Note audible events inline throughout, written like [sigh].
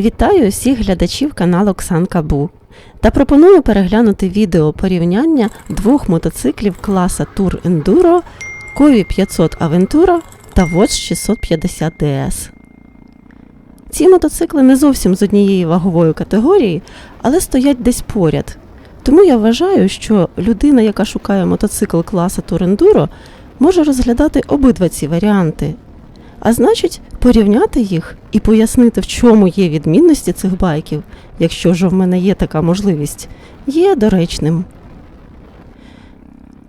Вітаю усіх глядачів каналу Оксанка Бу та пропоную переглянути відео порівняння двох мотоциклів класа Tour Enduro Кові 500 Aventura та Watch 650 DS. Ці мотоцикли не зовсім з однієї вагової категорії, але стоять десь поряд. Тому я вважаю, що людина, яка шукає мотоцикл класа Tour Enduro, може розглядати обидва ці варіанти. А значить, порівняти їх і пояснити, в чому є відмінності цих байків, якщо ж в мене є така можливість, є доречним.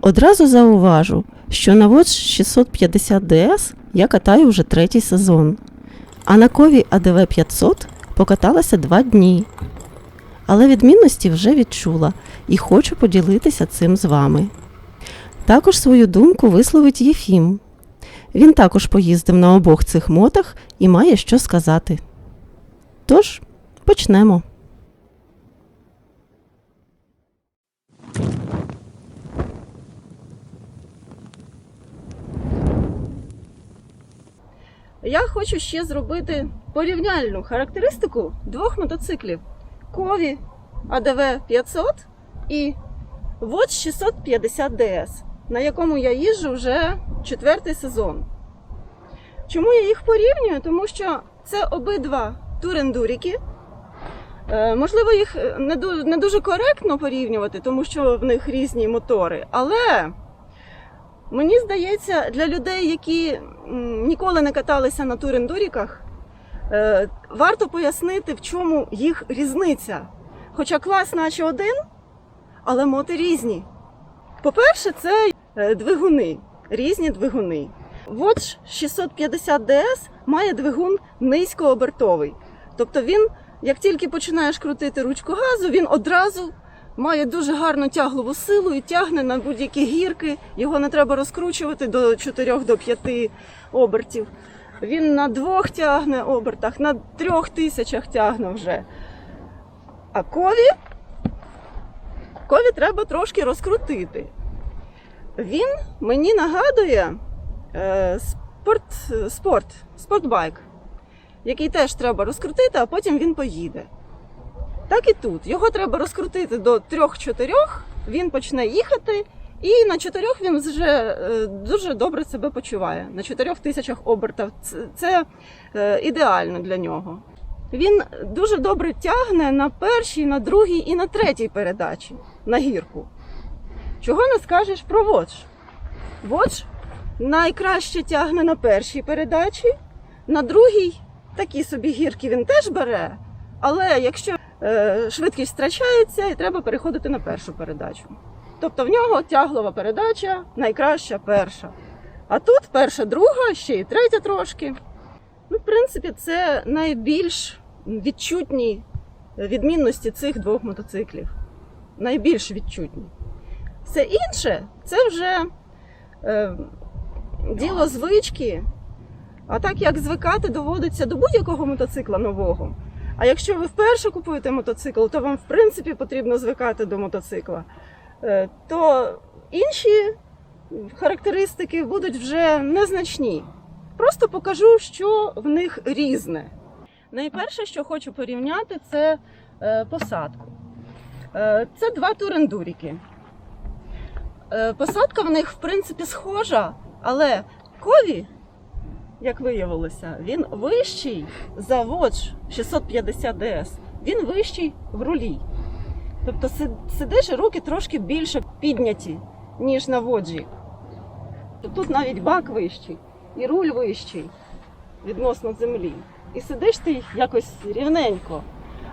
Одразу зауважу, що на Watch 650 DS я катаю вже третій сезон, а на кові ADV 500 покаталася два дні. Але відмінності вже відчула і хочу поділитися цим з вами. Також свою думку висловить Єфім. Він також поїздив на обох цих мотах і має що сказати. Тож, почнемо. Я хочу ще зробити порівняльну характеристику двох мотоциклів: Кові ADV 500 і Watch 650 DS, на якому я їжджу вже четвертий сезон. Чому я їх порівнюю? Тому що це обидва турендуріки. Е, Можливо, їх не дуже коректно порівнювати, тому що в них різні мотори. Але мені здається, для людей, які ніколи не каталися на турендуріках, е, варто пояснити, в чому їх різниця. Хоча клас наче один, але моти різні. По-перше, це е, двигуни, різні двигуни. Watch 650 DS має двигун низькообертовий. Тобто він, як тільки починаєш крутити ручку газу, він одразу має дуже гарну тяглову силу і тягне на будь-які гірки. Його не треба розкручувати до 4 до 5 обертів. Він на двох тягне обертах, на трьох тисячах тягне вже. А кові, кові треба трошки розкрутити. Він мені нагадує е, спорт, спорт, спортбайк, який теж треба розкрутити, а потім він поїде. Так і тут. Його треба розкрутити до 3-4, він почне їхати, і на 4 він вже е, дуже добре себе почуває. На 4 тисячах обертів. Це, е, ідеально для нього. Він дуже добре тягне на першій, на другій і на третій передачі на гірку. Чого не скажеш про Watch? Watch найкраще тягне на першій передачі, на другій такі собі гірки він теж бере, але якщо е, швидкість втрачається, і треба переходити на першу передачу. Тобто в нього тяглова передача найкраща перша. А тут перша, друга, ще й третя трошки. Ну, в принципі, це найбільш відчутні відмінності цих двох мотоциклів. Найбільш відчутні. Все інше це вже е, діло звички. А так як звикати доводиться до будь-якого мотоцикла нового. А якщо ви вперше купуєте мотоцикл, то вам в принципі потрібно звикати до мотоцикла, Е, то інші характеристики будуть вже незначні. Просто покажу, що в них різне. Найперше, що хочу порівняти, це е, посадку. Е, Це два турендуріки. Е, Посадка в них, в принципі, схожа, але кові, як виявилося, він вищий за Watch 650 DS. Він вищий в рулі. Тобто сидиш і руки трошки більше підняті, ніж на воджі. Тут навіть бак вищий, і руль вищий відносно землі. І сидиш ти якось рівненько.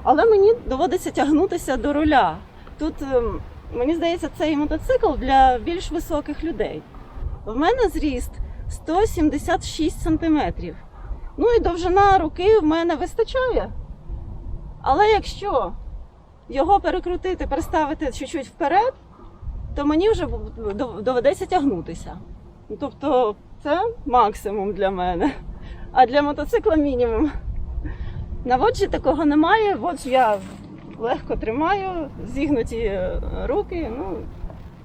Але мені доводиться тягнутися до руля. Тут, ем, мені здається, цей мотоцикл для більш високих людей. В мене зріст 176 сантиметрів. Ну і довжина руки в мене вистачає. Але якщо його перекрутити, переставити чуть-чуть вперед, то мені вже доведеться тягнутися. Ну, Тобто це максимум для мене. А для мотоцикла мінімум. На воджі такого немає. Водж я легко тримаю, зігнуті е, руки, ну,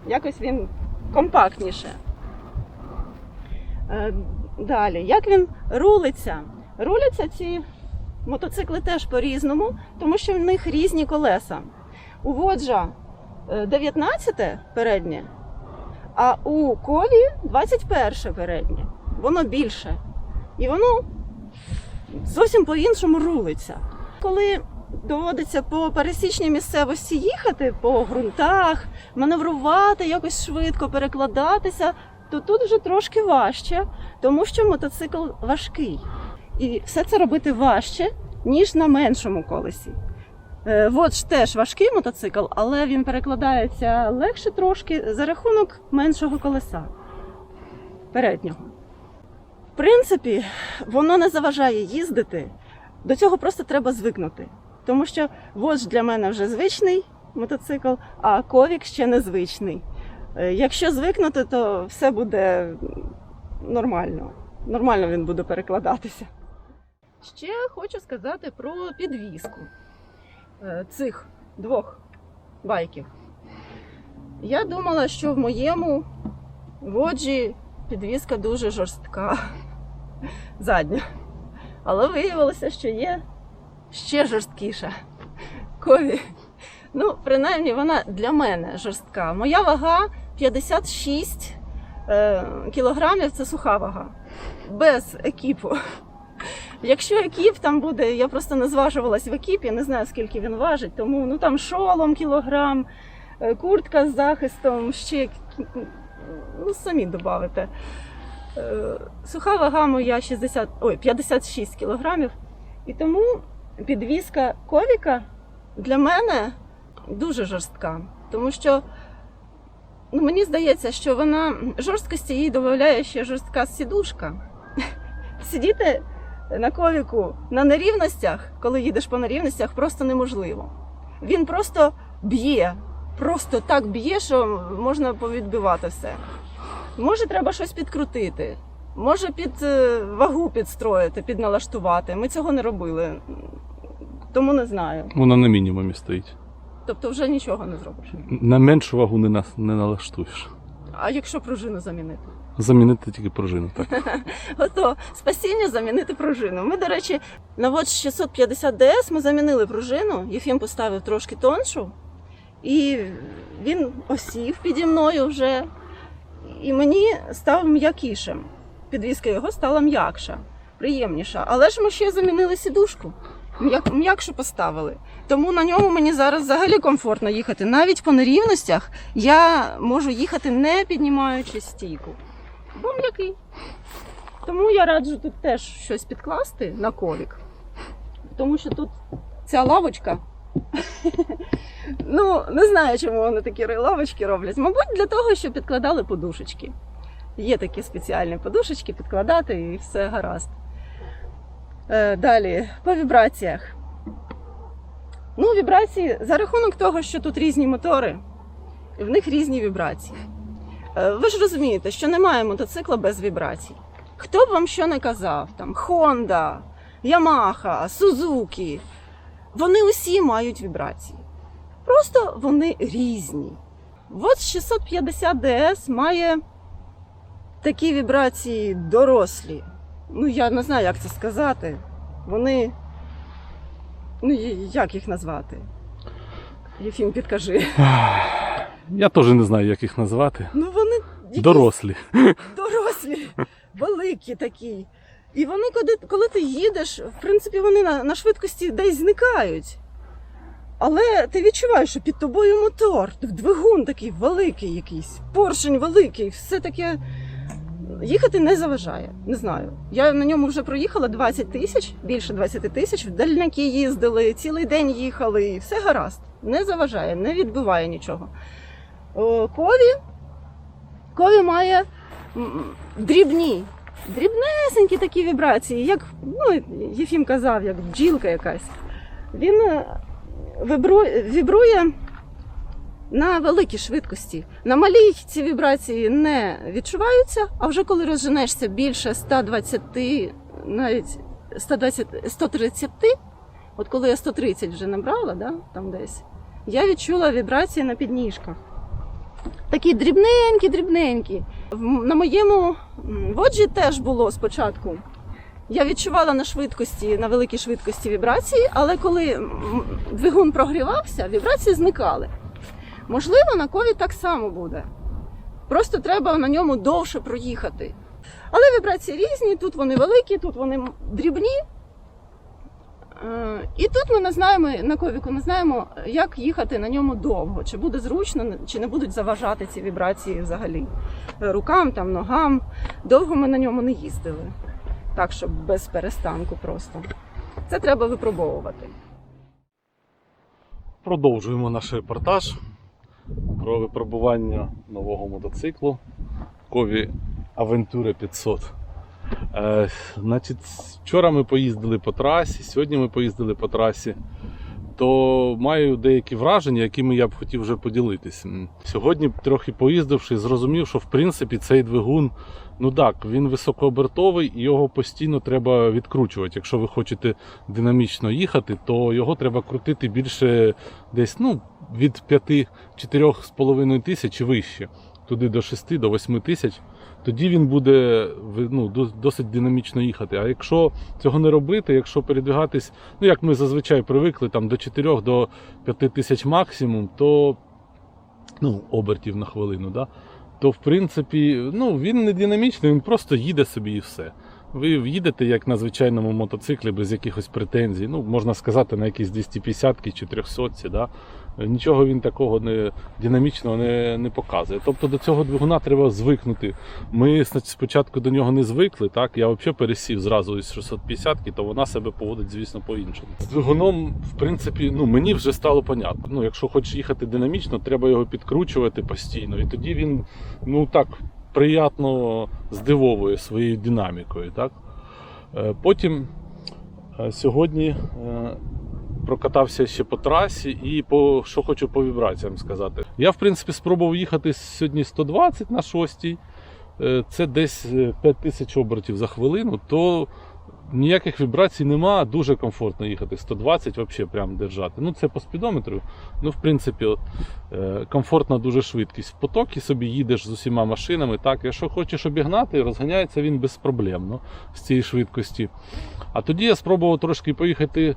якось він компактніше. Е, Далі, як він рулиться? Руляться ці мотоцикли теж по-різному, тому що в них різні колеса. У Воджа е, 19 переднє, а у Кові 21 переднє. Воно більше. І воно зовсім по-іншому рулиться. Коли доводиться по пересічній місцевості їхати по ґрунтах, маневрувати якось швидко, перекладатися, то тут вже трошки важче, тому що мотоцикл важкий. І все це робити важче, ніж на меншому колесі. Е, Водж теж важкий мотоцикл, але він перекладається легше трошки за рахунок меншого колеса переднього. В принципі, воно не заважає їздити. До цього просто треба звикнути. Тому що Водж для мене вже звичний мотоцикл, а ковік ще незвичний. Е, Якщо звикнути, то все буде нормально. Нормально він буде перекладатися. Ще хочу сказати про підвізку е, цих двох байків. Я думала, що в моєму воджі підвізка дуже жорстка, [laughs] задня. Але виявилося, що є ще жорсткіша. Кові. Ну, принаймні, вона для мене жорстка. Моя вага 56 е, кілограмів це суха вага. Без екіпу. Якщо екіп там буде, я просто не зважувалась в екіпі, не знаю скільки він важить, тому ну там шолом кілограм, е, куртка з захистом, ще ну, самі додавите. Е, Суха вага моя 60, ой, 56 кілограмів. І тому підвізка ковіка для мене дуже жорстка. Тому що ну, мені здається, що вона жорсткості їй додає ще жорстка сідушка. [laughs] Сидіти на ковіку на нерівностях, коли їдеш по нерівностях, просто неможливо. Він просто б'є, просто так б'є, що можна повідбивати все. Може, треба щось підкрутити, може під е, вагу підстроїти, підналаштувати. Ми цього не робили, тому не знаю. Вона на мінімумі стоїть. Тобто вже нічого не зробиш. На меншу вагу не, нас, не налаштуєш. А якщо пружину замінити? Замінити тільки пружину, так. [laughs] Ото спасіння замінити пружину. Ми, до речі, на Watch 650 DS ми замінили пружину. Єфім поставив трошки тоншу, і він осів піді мною вже. І мені став м'якішим. Підвізка його стала м'якша, приємніша. Але ж ми ще замінили сідушку. М'як, м'якшу поставили. Тому на ньому мені зараз взагалі комфортно їхати. Навіть по нерівностях я можу їхати не піднімаючи стійку. Бо м'який. Тому я раджу тут теж щось підкласти на ковік. Тому що тут ця лавочка. [laughs] ну, не знаю, чому вони такі лавочки роблять. Мабуть, для того, щоб підкладали подушечки. Є такі спеціальні подушечки, підкладати і все гаразд. Е, далі, по вібраціях. Ну, вібрації за рахунок того, що тут різні мотори, в них різні вібрації. Е, Ви ж розумієте, що немає мотоцикла без вібрацій. Хто б вам що не казав, там Honda, Yamaha, Suzuki, вони усі мають вібрації. Просто вони різні. От 650 DS має такі вібрації дорослі. Ну, я не знаю, як це сказати. Вони. Ну, як їх назвати? Єфім, підкажи. [sighs] Я теж не знаю, як їх назвати. Ну, вони якісь Дорослі. [laughs] дорослі, великі такі. І вони, коли, коли ти їдеш, в принципі, вони на, на швидкості десь зникають. Але ти відчуваєш, що під тобою мотор, двигун такий великий якийсь, поршень великий, все таке. Їхати не заважає, не знаю. Я на ньому вже проїхала 20 тисяч, більше 20 тисяч, в дальняки їздили, цілий день їхали, і все гаразд. Не заважає, не відбиває нічого. Кові, Кові має дрібні, дрібнесенькі такі вібрації, як ну, Єфім казав, як бджілка якась. Він е, вібрує, вібрує на великій швидкості. На малій ці вібрації не відчуваються, а вже коли розженешся більше 120, навіть 120, 130, от коли я 130 вже набрала, да, там десь, я відчула вібрації на підніжках. Такі дрібненькі, дрібненькі. На моєму воджі теж було спочатку Я відчувала на швидкості, на великій швидкості вібрації, але коли двигун прогрівався, вібрації зникали. Можливо, на кові так само буде. Просто треба на ньому довше проїхати. Але вібрації різні, тут вони великі, тут вони дрібні. Е, І тут ми не знаємо на ковіку, не знаємо, як їхати на ньому довго, чи буде зручно, чи не будуть заважати ці вібрації взагалі Е, рукам, там, ногам. Довго ми на ньому не їздили. Так, щоб без перестанку просто. Це треба випробовувати. Продовжуємо наш репортаж про випробування нового мотоциклу Кові Авентура 500. Е, значить, вчора ми поїздили по трасі, сьогодні ми поїздили по трасі. То маю деякі враження, якими я б хотів вже поділитися. Сьогодні, трохи поїздивши, зрозумів, що в принципі цей двигун, ну так, він високообертовий і його постійно треба відкручувати. Якщо ви хочете динамічно їхати, то його треба крутити більше десь ну, від 5-4,5 тисяч і вище, туди до 6 до 8 тисяч. Тоді він буде ну, досить динамічно їхати. А якщо цього не робити, якщо передвигатись, ну як ми зазвичай привикли, там до 4 до 5 тисяч максимум, то ну, обертів на хвилину, да? То в принципі ну, він не динамічний, він просто їде собі і все. Ви їдете як на звичайному мотоциклі без якихось претензій. Ну, можна сказати, на якісь 250-ки чи 300 да? Нічого він такого не динамічного не, не показує. Тобто до цього двигуна треба звикнути. Ми спочатку до нього не звикли, так? Я взагалі пересів зразу із 650-ки, то вона себе поводить, звісно, по-іншому. З двигуном, в принципі, ну, мені вже стало понятно. Ну, якщо хочеш їхати динамічно, треба його підкручувати постійно. І тоді він, ну так, приємно здивовує своєю динамікою. Так? Е, Потім е, сьогодні е, прокатався ще по трасі і по що хочу по вібраціям сказати. Я, в принципі, спробував їхати сьогодні 120 на 6. Це десь е, 5 тисяч обертів за хвилину, то ніяких вібрацій нема, дуже комфортно їхати. 120 взагалі прям держати. Ну, це по спідометру. Ну, в принципі, е, комфортна дуже швидкість. В потокі собі їдеш з усіма машинами. Так, якщо хочеш обігнати, розганяється він безпроблемно з цієї швидкості. А тоді я спробував трошки поїхати е,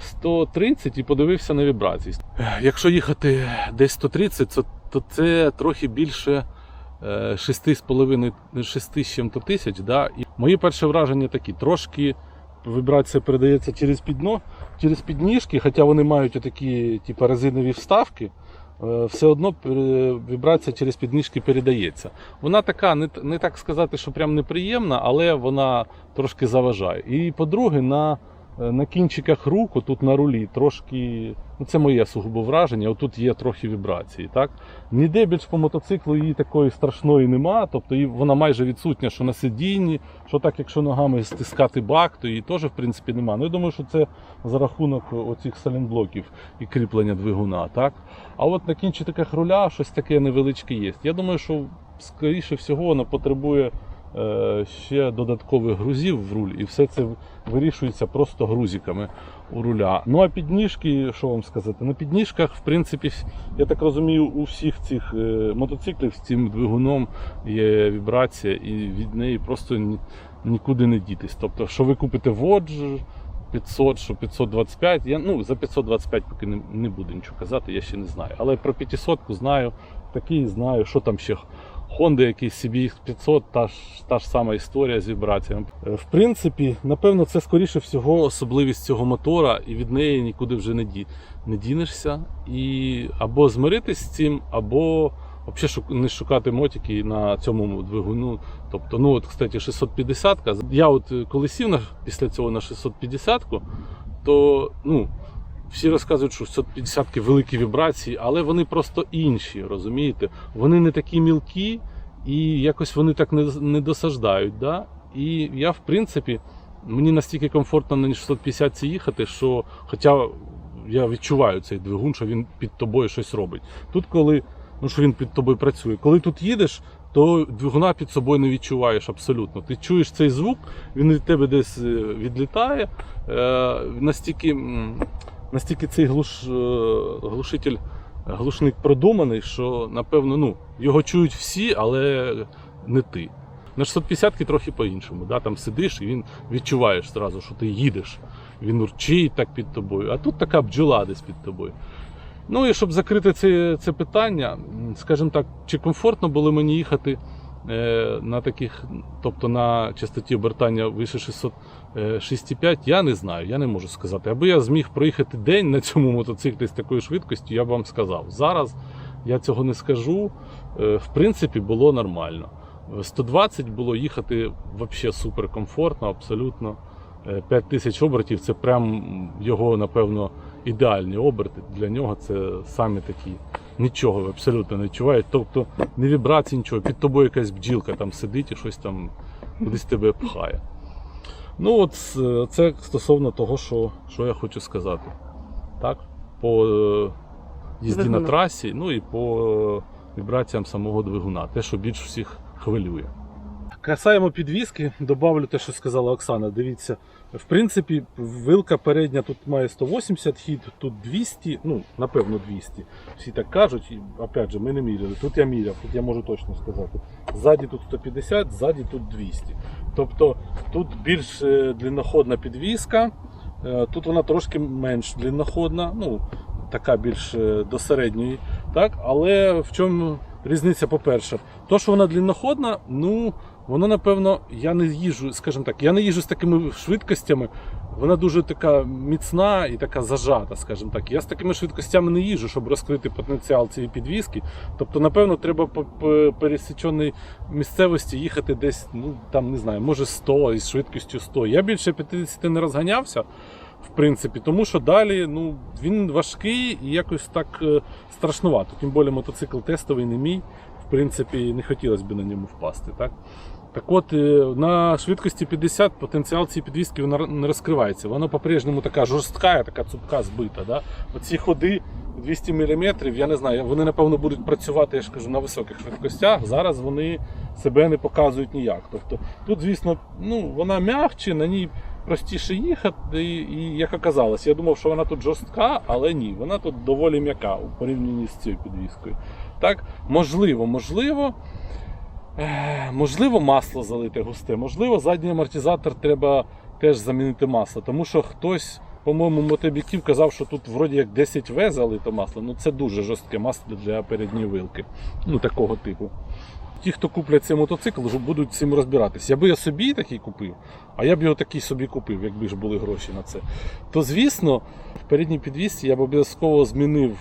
130 і подивився на вібрації. Е, Якщо їхати десь 130, то, це трохи більше е, 6,5 6 тисяч. Да? І мої перші враження такі: трошки вібрація передається через підно, через підніжки, хоча вони мають отакі типу, резинові вставки. е, Все одно е, вібрація через підніжки передається. Вона така, не, не так сказати, що прям неприємна, але вона трошки заважає. І по-друге, на, е, на кінчиках рук, тут на рулі, трошки, ну це моє сугубо враження, отут є трохи вібрації. Так? Ніде більш по мотоциклу її такої страшної нема, тобто її- вона майже відсутня, що на сидінні, що так, якщо ногами стискати бак, то її теж в принципі нема. Ну я думаю, що це за рахунок оцих салінблоків і кріплення двигуна. Так? А от на кінчиках руля щось таке невеличке є. Я думаю, що скоріше всього вона потребує е, ще додаткових грузів в руль, і все це вирішується просто грузиками у руля. Ну а підніжки, що вам сказати? На підніжках, в принципі, я так розумію, у всіх цих е, мотоциклів з цим двигуном є вібрація, і від неї просто нікуди не дітись. Тобто, що ви купите Водж 500, що 525, я ну за 525 поки не, не буду нічого казати, я ще не знаю. Але про 500 знаю, такий знаю, що там ще. Honda якийсь CBX 500, та ж, та ж сама історія з вібраціями. Е, В принципі, напевно, це скоріше всього особливість цього мотора, і від неї нікуди вже не, ді, не дінешся. І або змиритись з цим, або взагалі не шукати мотики на цьому двигуну. Тобто, ну от, кстати, 650 ка Я от е, коли сів на, після цього на 650 ку то ну, всі розказують, що 650 великі вібрації, але вони просто інші, розумієте? Вони не такі мілкі і якось вони так не, не досаждають. Да? І я, в принципі, мені настільки комфортно на 650 їхати, що хоча я відчуваю цей двигун, що він під тобою щось робить. Тут, коли ну, що він під тобою працює, коли тут їдеш, то двигуна під собою не відчуваєш абсолютно. Ти чуєш цей звук, він від тебе десь е, відлітає. Е, настільки, настільки цей глуш, е, глушитель, глушник продуманий, що напевно ну, його чують всі, але не ти. На 650-ки трохи по-іншому. Да? Там сидиш і він відчуваєш зразу, що ти їдеш. Він урчить так під тобою. А тут така бджола десь під тобою. Ну і щоб закрити це, це питання, скажімо так, чи комфортно було мені їхати е, на таких, тобто на частоті обертання вище 605, я не знаю, я не можу сказати. Аби я зміг проїхати день на цьому мотоциклі з такою швидкістю, я б вам сказав. Зараз я цього не скажу. Е, В принципі, було нормально. 120 було їхати взагалі супер комфортно, абсолютно. 5 тисяч обертів це прям його, напевно, ідеальні оберти. Для нього це самі такі. Нічого абсолютно не відчувають. Тобто не вібрації, нічого. Під тобою якась бджілка там сидить і щось там кудись тебе пхає. Ну, от е, це стосовно того, що, що я хочу сказати. Так? По е, їзді на трасі, ну і по е, вібраціям самого двигуна. Те, що більш всіх хвилює. Касаємо підвіски, добавлю те, що сказала Оксана. Дивіться, в принципі, вилка передня тут має 180 хід, тут 200, ну, напевно, 200. Всі так кажуть, і опять же, ми не міряли. Тут я міряв, тут я можу точно сказати. Ззаді тут 150, ззаді тут 200. Тобто тут більш е, длинноходна підвіска, е, тут вона трошки менш длинноходна, ну, така більш е, до середньої. Так? Але в чому різниця, по-перше, то, що вона длинноходна, ну. Воно, напевно, я не їжджу, скажімо так, я не їжджу з такими швидкостями. Вона дуже така міцна і така зажата, скажімо так. Я з такими швидкостями не їжджу, щоб розкрити потенціал цієї підвіски. Тобто, напевно, треба по по пересіченій місцевості їхати десь, ну там не знаю, може 100 із швидкістю 100. Я більше 50 не розганявся. В принципі, тому що далі ну, він важкий і якось так е, страшнувато. Тим більше мотоцикл тестовий не мій. В принципі, не хотілося б на ньому впасти. Так? Так от, е, на швидкості 50 потенціал цієї підвіски не розкривається. Вона по-прежньому така жорстка, така цупка збита. Да? Оці ходи 200 мм, я не знаю, вони напевно будуть працювати, я ж кажу, на високих швидкостях. Зараз вони себе не показують ніяк. Тобто тут, звісно, ну, вона м'ягче, на ній простіше їхати. І, і як оказалось, я думав, що вона тут жорстка, але ні, вона тут доволі м'яка у порівнянні з цією підвіскою. Так, можливо, можливо. Можливо, масло залити густе, можливо, задній амортизатор треба теж замінити масло, тому що хтось, по-моєму, мотобіків казав, що тут вроді як 10 В залито масло. Ну це дуже жорстке масло для передньої вилки. Ну такого типу. Ті, хто куплять цей мотоцикл, будуть цим розбиратися. Якби я собі такий купив, а я б його такий собі купив, якби ж були гроші на це. То звісно, в передній підвісці я б обов'язково змінив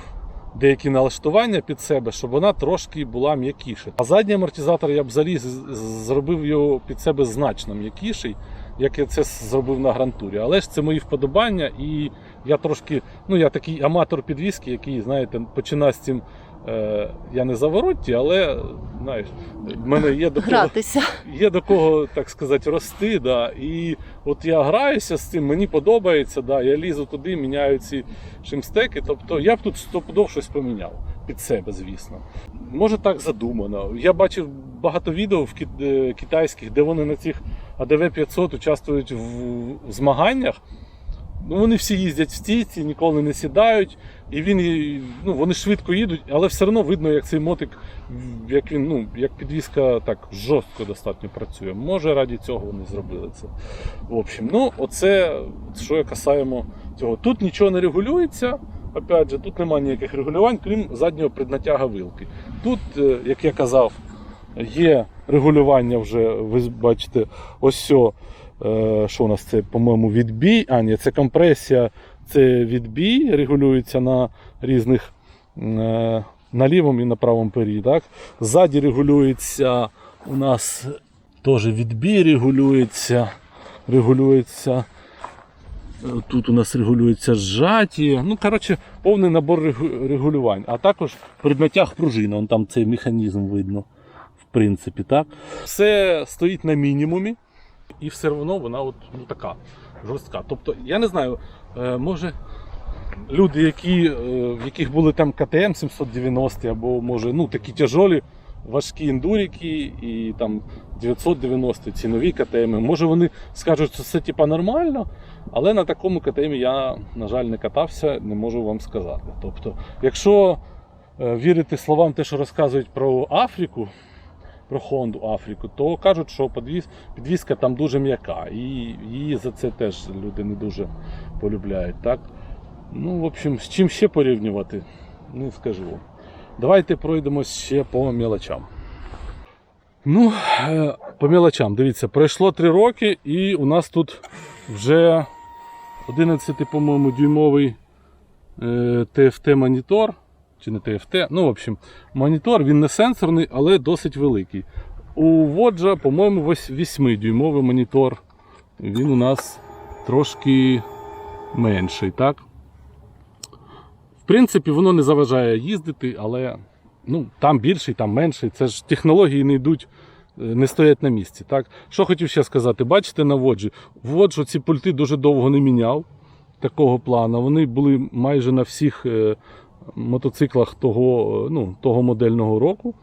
деякі налаштування під себе, щоб вона трошки була м'якіша. А задній амортизатор я б заліз, зробив його під себе значно м'якіший, як я це зробив на грантурі. Але ж це мої вподобання, і я трошки, ну я такий аматор підвіски, який, знаєте, починає з цим. Е, я не заворотті, але знаєш, в мене є до кого, є до кого, так сказати, рости. Да, і от я граюся з цим, мені подобається, да, я лізу туди, міняю ці шимстеки. Тобто я б тут стопудов щось поміняв під себе, звісно. Може так задумано. Я бачив багато відео в е, китайських, де вони на цих АДВ 500 участвують в змаганнях. Ну, вони всі їздять в стійці, ніколи не сідають, і він ну, вони швидко їдуть, але все одно видно, як цей мотик, як він, ну, як підвізка так жорстко достатньо працює. Може, раді цього вони зробили це. В общем, ну, оце, що я касаємо цього. Тут нічого не регулюється. Опять же, тут немає ніяких регулювань, крім заднього преднатяга вилки. Тут, е, як я казав, є регулювання вже, ви бачите, ось сьо, е, що у нас це, по-моєму, відбій. А, ні, це компресія, це відбій, регулюється на різних е, на лівому і на правому пері. Так? Ззаді регулюється у нас теж відбій регулюється. регулюється. Е, Тут у нас регулюється зжаті. Ну, коротше, повний набор регулювань. А також преднатяг пружини, вон там цей механізм видно. В принципі, так. Все стоїть на мінімумі, і все одно вона от, ну, така жорстка. Тобто, я не знаю, е, може люди, які, е, в яких були там КТМ 790 або може ну, такі тяжолі, важкі індуріки і там 990 ці нові КТМ, може вони скажуть, що це типа нормально, але на такому КТМ я, на жаль, не катався, не можу вам сказати. Тобто, якщо е, вірити словам, те, що розказують про Африку, про Хонду Африку, то кажуть, що підвіз, підвізка там дуже м'яка. І її за це теж люди не дуже полюбляють. Так? Ну, в общем, з чим ще порівнювати, не скажу. Давайте пройдемось ще по мелочам. Ну, е, по мелочам, дивіться, пройшло 3 роки, і у нас тут вже 11, по-моєму, дюймовий е, TFT монітор. Чи не TFT, ну, в общем, монітор, він не сенсорний, але досить великий. У Воджа, по-моєму, 8-дюймовий монітор. Він у нас трошки менший, так? В принципі, воно не заважає їздити, але ну, там більший, там менший. Це ж технології не йдуть, е, не стоять на місці. Так? Що хотів ще сказати, бачите на Воджі? Воджу ці пульти дуже довго не міняв такого плану. Вони були майже на всіх е, мотоциклах того, е, ну, того модельного року.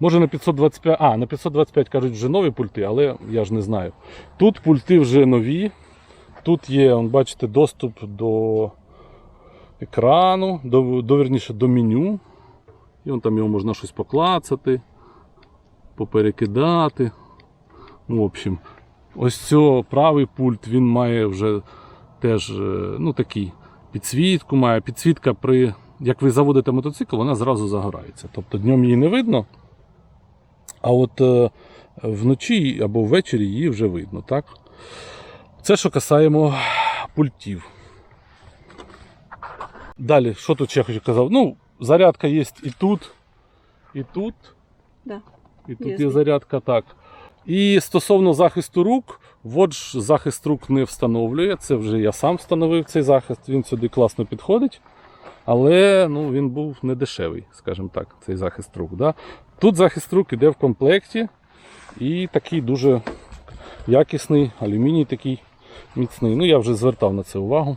Може на 525, а, на 525 кажуть вже нові пульти, але я ж не знаю. Тут пульти вже нові. Тут є, он, бачите, доступ до екрану, до, до вірніше, до меню. І он там його можна щось поклацати, поперекидати. Ну, в общем, ось цього правий пульт він має вже теж е, ну, такий підсвітку, має підсвітка при. Як ви заводите мотоцикл, вона зразу загорається. Тобто днем її не видно, а от е, вночі або ввечері її вже видно. Так? Це що касаємо пультів. Далі, що тут ще хочу казав? Ну, зарядка є і тут, і тут. Да. І тут Є. є зарядка, так. І стосовно захисту рук, Водж захист рук не встановлює. Це вже я сам встановив цей захист, він сюди класно підходить. Але ну, він був не дешевий, скажімо так, цей захист рук. Да? Тут захист рук іде в комплекті і такий дуже якісний, алюміній такий міцний. Ну, я вже звертав на це увагу.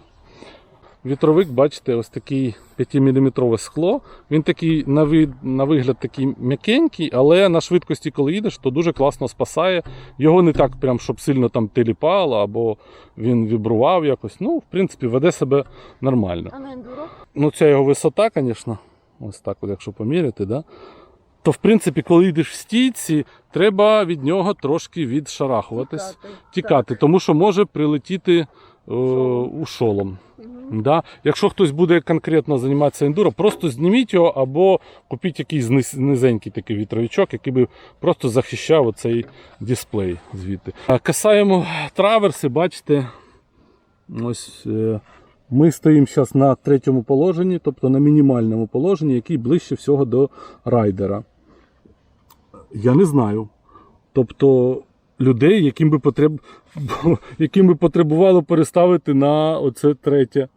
Вітровик, бачите, ось такий 5-мм скло. Він такий на, вид, на вигляд такий м'якенький, але на швидкості, коли їдеш, то дуже класно спасає. Його не так, прям, щоб сильно там теліпало або він вібрував якось. Ну, в принципі, веде себе нормально. А на ендуро? Ну, ця його висота, звісно, ось так, от, якщо поміряти, да? то в принципі, коли йдеш в стійці, треба від нього трошки відшарахуватись, тікати, тому що може прилетіти е, у шолом. Да? Якщо хтось буде конкретно займатися ендуро, просто зніміть його або купіть якийсь низенький такий вітровичок, який би просто захищав оцей дисплей звідти. Касаємо траверси, бачите, ось е, ми стоїмо зараз на третьому положенні, тобто на мінімальному положенні, який ближче всього до райдера. Я не знаю. Тобто людей, яким би, потреб... [laughs] яким би потребувало переставити на оце третє,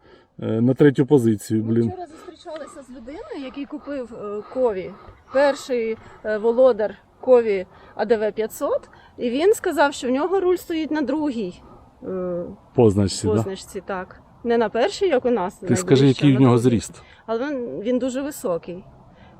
на третю позицію. Ми Блін. вчора зустрічалися з людиною, який купив е, кові. Перший е, володар кові АДВ 500, і він сказав, що в нього руль стоїть на другій позначці. Позначці, да? так. Не на першій, як у нас. Ти скажи, який в нього зріст? Але він, він дуже високий.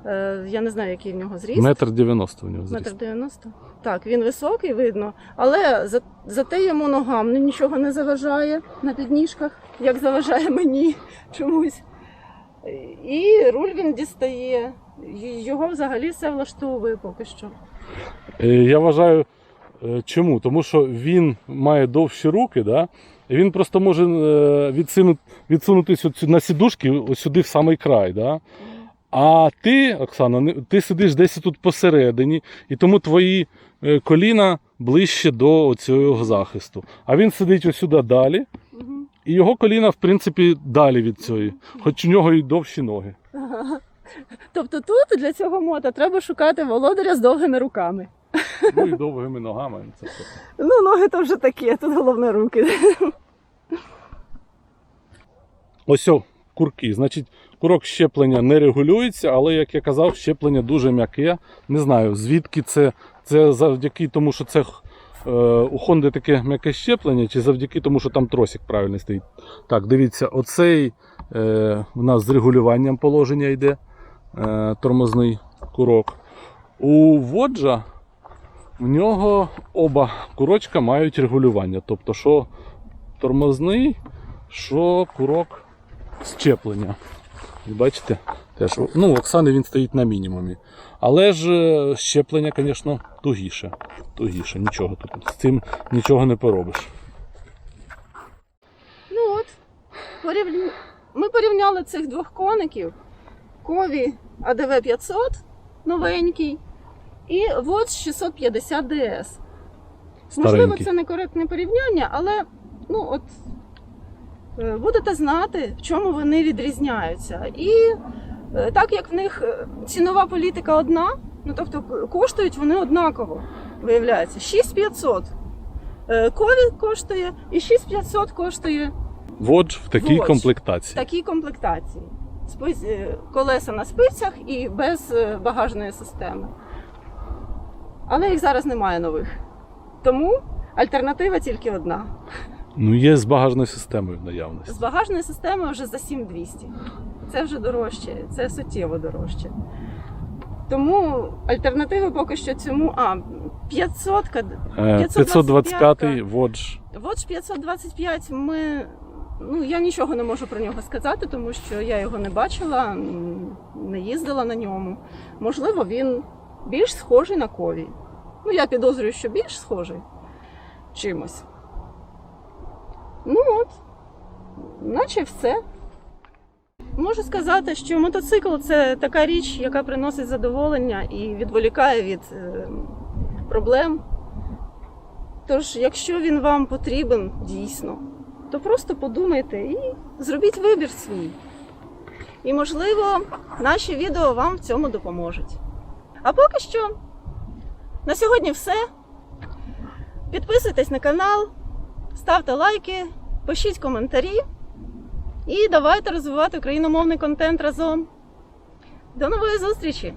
Е, я не знаю, який в нього зріст. Метр дев'яносто у нього Метр зріст. 90. Так, він високий, видно. Але за, зате йому ногам нічого не заважає на підніжках, як заважає мені [laughs] чомусь. І руль він дістає. Його взагалі все влаштовує поки що. Е, Я вважаю, е, чому? Тому що він має довші руки, да? і він просто може відсунутися на сідушки ось сюди в самий край. Да? А ти, Оксана, ти сидиш десь тут посередині, і тому твої е, коліна ближче до цього захисту. А він сидить ось сюди далі, і його коліна, в принципі, далі від цієї, хоч у нього і довші ноги. Ага. [laughs] Тобто тут для цього мота треба шукати володаря з довгими руками. Ну і довгими ногами. Це все. Ну, ноги то вже таке, тут головне руки. Ось о, курки. Значить, курок щеплення не регулюється, але, як я казав, щеплення дуже м'яке. Не знаю, звідки це. Це завдяки тому, що це е, у Honda таке м'яке щеплення, чи завдяки тому, що там тросик правильно стоїть. Так, дивіться, оцей е, у нас з регулюванням положення йде е, тормозний курок. У Воджа в нього оба курочка мають регулювання. Тобто, що тормозний, що курок щеплення. Бачите, Теж, ну, у Оксани він стоїть на мінімумі. Але ж е, щеплення, звісно, тугіше. Тугіше, нічого тут. З цим нічого не поробиш. Ну от, порівня... ми порівняли цих двох коників. Кові АДВ 500 новенький і ВОЦ 650 ДС. Можливо, це некоректне порівняння, але ну от будете знати, в чому вони відрізняються. І е, так як в них е, цінова політика одна, ну тобто коштують вони однаково, виявляється. 6500 е, кові коштує і 6500 коштує Водж в такій Водж. комплектації. в такій комплектації. Е, Колеса на спицях і без е, багажної системи. Але їх зараз немає нових. Тому альтернатива тільки одна. Ну, є з багажною системою в наявності. З багажною системою вже за 7200. Це вже дорожче, це суттєво дорожче. Тому альтернативи поки що цьому. А, 500 Е, 525 525 Водж. Watch 525 ми. Ну, я нічого не можу про нього сказати, тому що я його не бачила, не їздила на ньому. Можливо, він більш схожий на кові. Ну, я підозрюю, що більш схожий чимось. Ну от, наче все. Можу сказати, що мотоцикл це така річ, яка приносить задоволення і відволікає від е, проблем. Тож, якщо він вам потрібен дійсно, то просто подумайте і зробіть вибір свій. І, можливо, наші відео вам в цьому допоможуть. А поки що, на сьогодні все. Підписуйтесь на канал, ставте лайки, пишіть коментарі і давайте розвивати україномовний контент разом. До нової зустрічі!